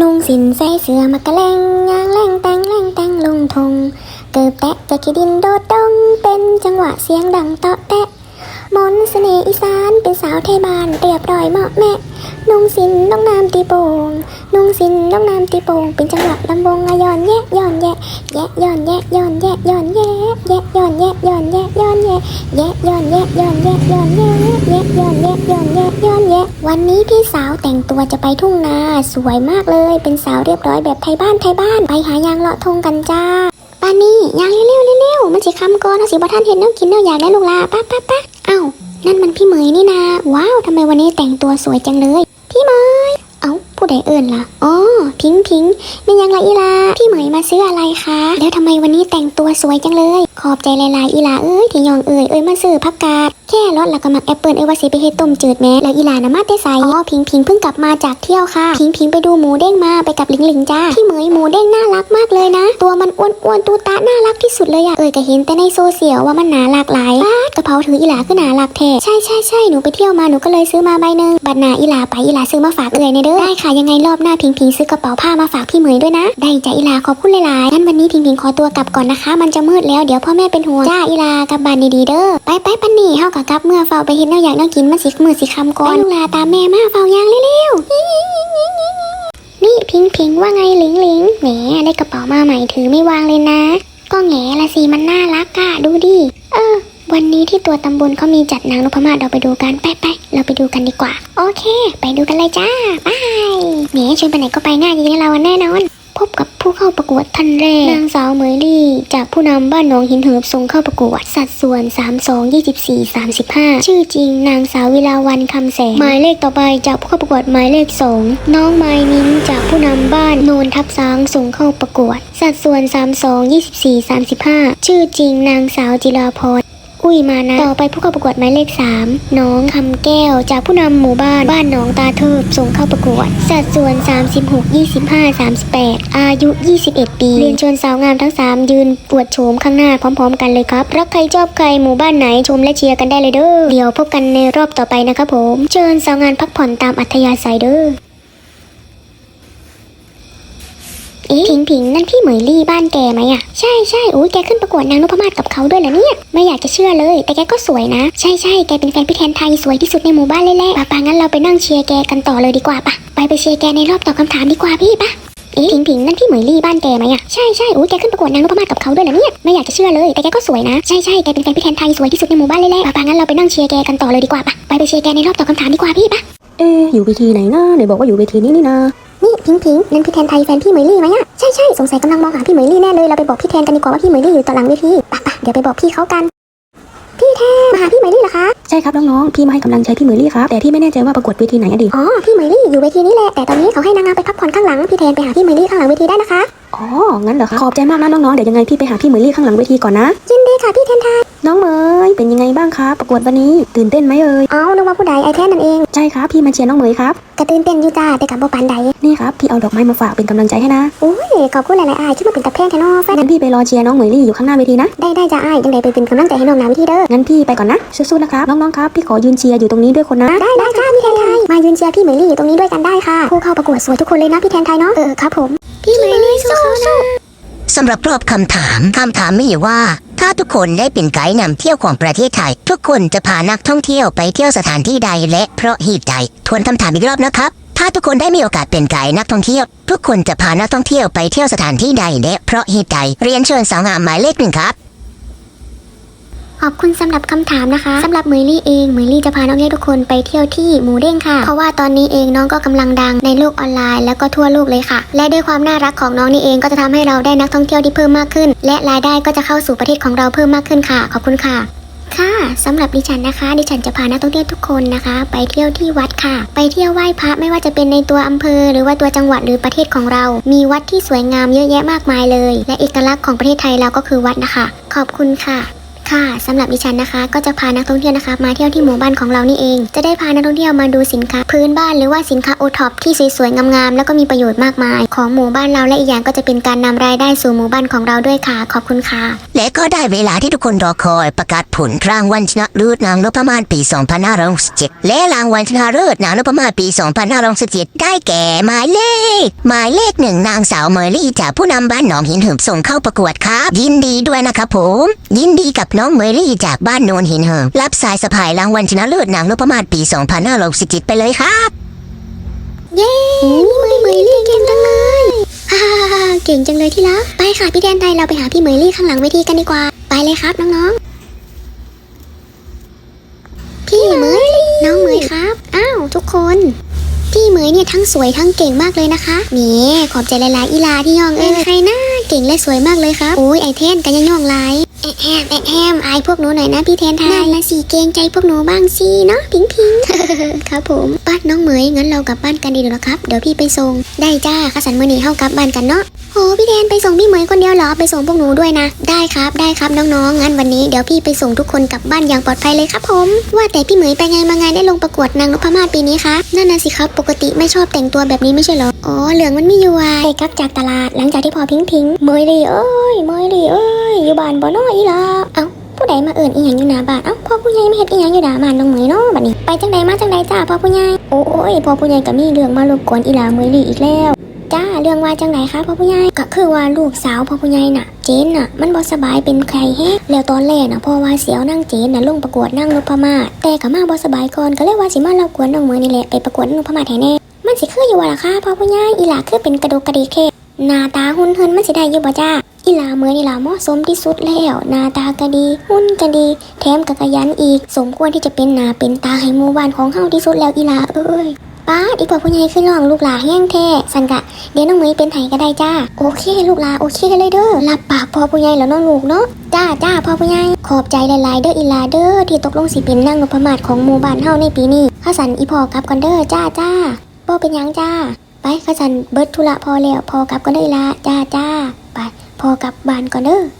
นุ่งสินใส่เสื้อมากระแลงยางแรงแตงแรงแตงลงทง เกิบแตะจะขี้ดินโดดดง เป็นจังหวะเสียงดังเตาะแตะมนเสน่ห์อีสานเป็นสาวไทยบ้านเรียบร้อยเหมาะแม่ นุ่งสินน้องน้ำตีโป่งนุ่งสินน้องน้ำตีโป่งเป็นจังหวะลำวงอะย้อนแยะย้อนแยะแยะย้อนแยะย้อนแยะย้อนแยะแยะย้อนแยะย้อนแยะย้อนแยะแยะย้อนแยะย้อนแยะย้อนแยะแยะย้อนแยะย้อนแยะ วันนี้พี่สาวแต่งตัวจะไปทุ่งนา สวยมากเลย เป็นสาวเรียบร้อยแบบไทยบ้านไทยบ้าน ไปหายางเลาะทงกันจ้าปานี่ยางเร็วๆเร็วๆมันสิคำก่อนเอาสิบ่ท่านเห็นเน้องกินเน้องอยากได้ลูกลาป้าป้าป้าเอ้านั่นมันพี่เหมยนี่นา ว้าวทำไมวันนี้แต่งตัวสวยจังเลย พี่เหมย ผู้ใดเอิญล่ะอ๋อพิงพิงนี่ยังละอีลาพี่เหมยมาซื้ออะไรคะ แล้วทำไมวันนี้แต่งตัวสวยจังเลย ขอบใจหลายๆอีลาเอ้ยที่ยองเอ่ยเอ้ยมาซื้อพักกาดแค่รถแล้วก็มักแอปเปิลเอ้ยว่าสิไปเฮ็ดต้มจืดแม่แล้วอีลานะมาแต่ไสอ๋อพิงพิงเพิ่งกลับมาจากเที่ยวค่ะ พิงพิงไปดูหมูเด้งมาไปกับหลิงหลิงจ้าพี่เหมยหมูเด้งน่ารักมากเลยนะ ตัวมันอ้วนๆตูตาน่ารักที่สุดเลยอะเอ้ยก็เห็นแต่ในโซเชียลว่ามันหนาหลากหลายกระเพราถืออีหลาคือหนาหลักแท้ใช่ใช่ใช่หนูไปเที่ยวมาหนูก็เลยซื้อมาใบหนึ่งบัตรหนาอีหลาไปอีหลาซื้อมาฝากเอ่ยในเด้อได้ค่ะยังไงรอบหน้าพิงพิงซื้อกระเป๋าผ้ามาฝากพี่เหมยด้วยนะ ได้จ้ะอีหลาขอบคุณหลายๆงั้นวันนี้พิงพิงขอตัวกลับก่อนนะคะ มันจะมืดแล้วเดี๋ยวพ่อแม่เป็นห่วงจ้าอีหลากลับบ้านดีๆเด้อไปไปปันนี่เฮากับกลับเมื่อเฝ้าไปเฮ็ดแนวอยากแนวกินมันสิมือสิคำก่อนไปลูกหลาตามแม่มาเฝ้ายางเร็วๆนี่พิงพิงว่าไงหลิงหลิงแหมได้กระเป๋ามาใหม่ถือไม่วางเลยนะ ก็แง่ละสิมันน่ารักอะดูดิเออ วันนี้ที่ตัวตำบลเขามีจัดนางนพมาศเราไปดูกันไปไปเราไปดูกันดีกว่า โอเค ไปดูกันเลยจ้าไปแหมชวนไปไหนก็ไปง่ายจริงๆเราแน่นอน พบกับผู้เข้าประกวดท่านแรกนางสาวเมยลี่จากผู้นำบ้านหนองหินเหิบส่งเข้าประกวด สัดส่วน 32 24 35 ชื่อจริง นางสาววิลาวันคำแสงหมายเลขต่อไปจากผู้เข้าประกวดหมายเลข 2 น้องไม้นิ้นจากผู้นำบ้านโนนทับซางส่งเข้าประกวด สัดส่วน 32 24 35 ชื่อจริง นางสาวจิราพรุ้ยมานะ ต่อไปผู้เข้าประกวดหมายเลข 3 น้องคำแก้ว จากผู้นำหมู่บ้านบ้านหนองตาเทิบส่งเข้าประกวด สัดส่วน 36 25 38 อายุ 21 ปี เรียนเชิญสาวงามทั้ง 3 ยืนปวดโฉมข้างหน้าพร้อมๆ กันเลยครับ รักใครชอบใครหมู่บ้านไหนชมและเชียร์กันได้เลยเด้อเดี๋ยวพบกันในรอบต่อไปนะครับผม เชิญสาวงานพักผ่อนตามอัธยาศัยเด้อ เอ๊ะผิงผิงนั่นพี่เหมยลี่บ้านแกไหมอะใช่ใช่โอ้ยแกขึ้นประกวดนางนพมาศกับเขาด้วยเหรอเนี่ยไม่อยากจะเชื่อเลย แต่แกก็สวยนะ ใช่ใช่แกเป็นแฟนพี่แทนไทยสวยที่สุดในหมู่บ้านเลยแหละป่ะป่ะงั้นเราไปนั่งเชียร์แกกันต่อเลยดีกว่าปะไปไปเชียร์แกในรอบตอบคำถามดีกว่าพี่ปะเอ๊ะผิงผิงนั่นพี่เหมยลี่บ้านแกไหมอะใช่ใช่โอ้ยแกขึ้นประกวดนางนพมาศกับเขาด้วยเหรอเนี่ยไม่อยากจะเชื่อเลยแต่แกก็สวยนะใช่ใช่แกเป็นแฟนพี่แทนไทยสวยที่สุดในหมู่บ้านเลยแหละป่ะป่ะงั้นเราไปนั่งเชียร์แกกันต่อเลยดีกว่าปะไปไปเชียร์แกในรอบตอบคำถามดีกว่าพี่ปะเอ๊ะอยู่เวทีไหนนะไหนบอกว่าอยู่เวทีนี้นี่นะ นี่พิงพิงนั่นพี่แทนไทยแฟนพี่เหมยลี่ไหมอะใช่ใช่สงสัยกำลังมองหาพี่เหมยลี่แน่เลยเราไปบอกพี่แทนกันดีกว่าว่าพี่เหมยลี่อยู่ต่อหลังเวทีปะปะเดี๋ยวไปบอกพี่เขากัน พี่แทนมาหาพี่เหมยลี่เหรอคะใช่ครับน้องๆพี่มาให้กำลังใจพี่เหมยลี่ครับแต่พี่ไม่แน่ใจว่าประกวดเวทีไหนอะดิอ๋อพี่เหมยลี่อยู่เวทีนี้แหละแต่ตอนนี้เขาให้นางงามไปพักผ่อนข้างหลังพี่แทนไปหาพี่เหมยลี่ข้างหลังเวทีได้นะคะอ๋องั้นเหรอคะขอบใจมากนะน้องๆเดี๋ยวยังไงพี่ไปหาพี่เหมยลี่ข้างหลังเวทีก่อนนะยินดีค่ะพี่แทนไทย น้องเหมยเป็นยังไงบ้างครับประกวดวันนี้ ตื่นเต้นไหมเอ่ยอ๋อนึกว่าผู้ใดไอแทนนั่นเองใช่ครับพี่มาเชียร์น้องเหมยครับกระตื่นเต้นอยู่จ้าแต่กับโบปานใดนี่ครับพี่เอาดอกไม้มาฝากเป็นกำลังใจให้นะอุ้ยขอบคุณหลายๆอายที่มาเป็นตะแพงแทนอแฟนงั้นพี่ไปรอเชียร์น้องเหมยลี่อยู่ข้างหน้าเวทีนะได้ได้จ้าอายจังใดไปเป็นกำลังใจให้น้องนาวิธีเด้องั้นพี่ไปก่อนนะสู้ๆนะครับน้องๆครับพี่ขอยืนเชียร์อยู่ตรงนี้ด้วยคนนะได้ได้จ้าพี่แทนไทยมายืนเชียร์พี่เหมยลี่อยู่ตรงนี้ด้วยกันได้ค่ะผู้เข้าประกวดสวยทุกคนเลยนะพี่แทนไทยเนาะเออครับผมพี่เหมยลี่สู้ๆสำหรับรอบคำถามคำถามมีอยู่ว่า ถ้าทุกคนได้เป็นไกด์นำเที่ยวของประเทศไทย ทุกคนจะพานักท่องเที่ยวไปเที่ยวสถานที่ใดและเพราะเหตุใดทวนคำถามอีกรอบนะครับ ถ้าทุกคนได้มีโอกาสเป็นไกด์นักท่องเที่ยว ทุกคนจะพานักท่องเที่ยวไปเที่ยวสถานที่ใดและเพราะเหตุใดเรียนเชิญสาวงามหมายเลขหนึ่งครับ ขอบคุณสำหรับคำถามนะคะสำหรับเมยลี่เองเมยลี่จะพาน้องเล็กทุกคนไปเที่ยวที่หมูเด้งค่ะ เพราะว่าตอนนี้เองน้องก็กำลังดังในโลกออนไลน์แล้วก็ทั่วโลกเลยค่ะ และด้วยความน่ารักของน้องนี่เองก็จะทำให้เราได้นักท่องเที่ยวที่เพิ่มมากขึ้น และรายได้ก็จะเข้าสู่ประเทศของเราเพิ่มมากขึ้นค่ะ ขอบคุณค่ะค่ะสำหรับดิฉันนะคะ ดิฉันจะพานักท่องเที่ยวทุกคนนะคะ ไปเที่ยวที่วัดค่ะ ไปเที่ยวไหว้พระไม่ว่าจะเป็นในตัวอำเภอ หรือว่าตัวจังหวัดหรือประเทศของเรา มีวัดที่สวยงามเยอะแยะมากมายเลย และเอกลักษณ์ของประเทศไทยเราก็คือวัดนะคะ ขอบคุณค่ะ ค่ะสำหรับดิฉันนะคะ ก็จะพานักท่องเที่ยวนะคะมาเที่ยวที่หมู่บ้านของเรานี่เอง จะได้พานักท่องเที่ยวมาดูสินค้า พื้นบ้านหรือว่าสินค้าโอท็อปที่สวยๆงามๆแล้วก็มีประโยชน์มากมาย ของหมู่บ้านเราและอีกอย่างก็จะเป็นการนำรายได้สู่หมู่บ้านของเราด้วยค่ะ ขอบคุณค่ะ และก็ได้เวลาที่ทุกคนรอคอยประกาศผลรางวัลชนะเลิศนางนพมาศปี 2567และรางวัลชนะเลิศนางนพมาศปี 2567ได้แก่หมายเลข หมายเลขหนึ่งนางสาวเมอรี่จากผู้นำบ้านหนองหินเหิมส่งเข้าประกวดครับยินดีด้วยนะครับผม ยินดีกับน้องเมอรี่จากบ้านโนนหินเหิมรับสายสะพายรางวัลชนะเลิศนางนพมาศปี 2567ไปเลยครับ เย้พี่เมยเมยลี่เก่งจังเลยฮ่าฮ่าฮ่าเก่งจังเลยที่รักไปค่ะพี่แดนไทยเราไปหาพี่เมยลี่ข้างหลังเวทีกันดีกว่า ไปเลยครับน้องๆ พี่เหมยน้องเหมยครับ อ้าวทุกคน พี่เมยเนี่ยทั้งสวยทั้งเก่งมากเลยนะคะนี่ขอบใจหลายๆอีลาที่ย่องเอ้ยใครนะเก่งและสวยมากเลยครับโอ้ยไอเทนกันยังย่องหลาย แอะแอมแอะแอมอายพวกหนูหน่อยนะพี่แทนไทยนั่นละสิเกรงใจพวกหนูบ้างสิเนาะพิงพิงครับผมป้าน้องเหมยงั้นเรากลับบ้านกันดีเดี๋ยวนะครับ เดี๋ยวพี่ไปส่งได้จ้าข้าสันมือนี้เข้ากลับบ้านกันเนาะโหพี่แทนไปส่งพี่เหมยคนเดียวเหรอไปส่งพวกหนูด้วยนะ ได้ครับได้ครับน้องๆงั้นวันนี้เดี๋ยวพี่ไปส่งทุกคนกลับบ้านอย่างปลอดภัยเลยครับผม ว่าแต่พี่เหมยไปไงมาไงได้ลงประกวดนางนพมาศปีนี้คะนั่นน่ะสิครับปกติไม่ชอบแต่งตัวแบบนี้ไม่ใช่เหรออ๋อเหลืองมันไม่อยู่ไอ้กลับจากตลาดหลังจากที่พอพิงพิงเหมยดีเอ้ยเหมยดีเอ้ยอยู่บ้านบ่น้อยอีหล่ะเอ้าผู้ใดมาเอิ่นอีหยังอยู่หน้าบ้านเอ้าพ่อผู้ใหญ่ไม่เห็นอีหยังอยู่หน้าบ้านน้องเหมยเนาะบัดนี้ไปจังใดมาจังใดจ้าพ่อผู้ใหญ่โอ้ยพ่อผู้ใหญ่ก็มีเรื่องมารบกวนอีหลาเมยลี่อีกแล้ว จ้าเรื่องว่าจังไหนคะพ่อผู้ใหญ่ก็คือว่าลูกสาวพ่อผู้ใหญ่น่ะ เจนน่ะ มันบ่สบายเป็นใครแฮะแล้วตอนแรกน่ะพ่อว่าเสียวนั่งเจนน่ะลงประกวดนั่งนพมาศแต่ก็มาบ่สบายก่อนก็เลยว่าสิมารบกวนน้องเหมยนี่แหละไปประกวดนพมาศให้แน่มันสิคืออยู่ว่าล่ะคะพ่อผู้ใหญ่อีหลาคือเป็นกระดูกกระดิแค่หน้าตาหุ่นเฮินมันสิได้อยู่บ่จ้าอีหลาเมือนอีหลาเหมาะสมที่สุดแล้วหน้าตาก็ดีหุ่นก็ดี แถมก็ขยันอีก สมควรที่จะเป็นหน้าเป็นตาให้หมู่บ้านของเฮาที่สุดแล้วอีหลาเอ้ย ป้าอีพ่อผู้ใหญ่ขึ้นร้องลูกหลาแห้งแท้สันกะเดี๋ยวน้องเหมยเป็นไห้ก็ได้จ้า โอเคลูกหลาโอเคกันเลยเด้อรับปากพ่อผู้ใหญ่แล้วน้องลูกเนาะจ้าจ้าพ่อผู้ใหญ่ขอบใจหลายๆเด้ออีลาเด้อที่ตกลงสิเป็นนางนพมาศของหมู่บ้านเฮาในปีนี้ข้าสันอีพ่อกลับกันเด้อจ้าจ้าบ่เป็นยังจ้า ไปข้าสันเบิดธุระพอแล้วพอกลับกันเด้อลาจ้าจ้าไปพอกลับบ้านก่อนเด้อ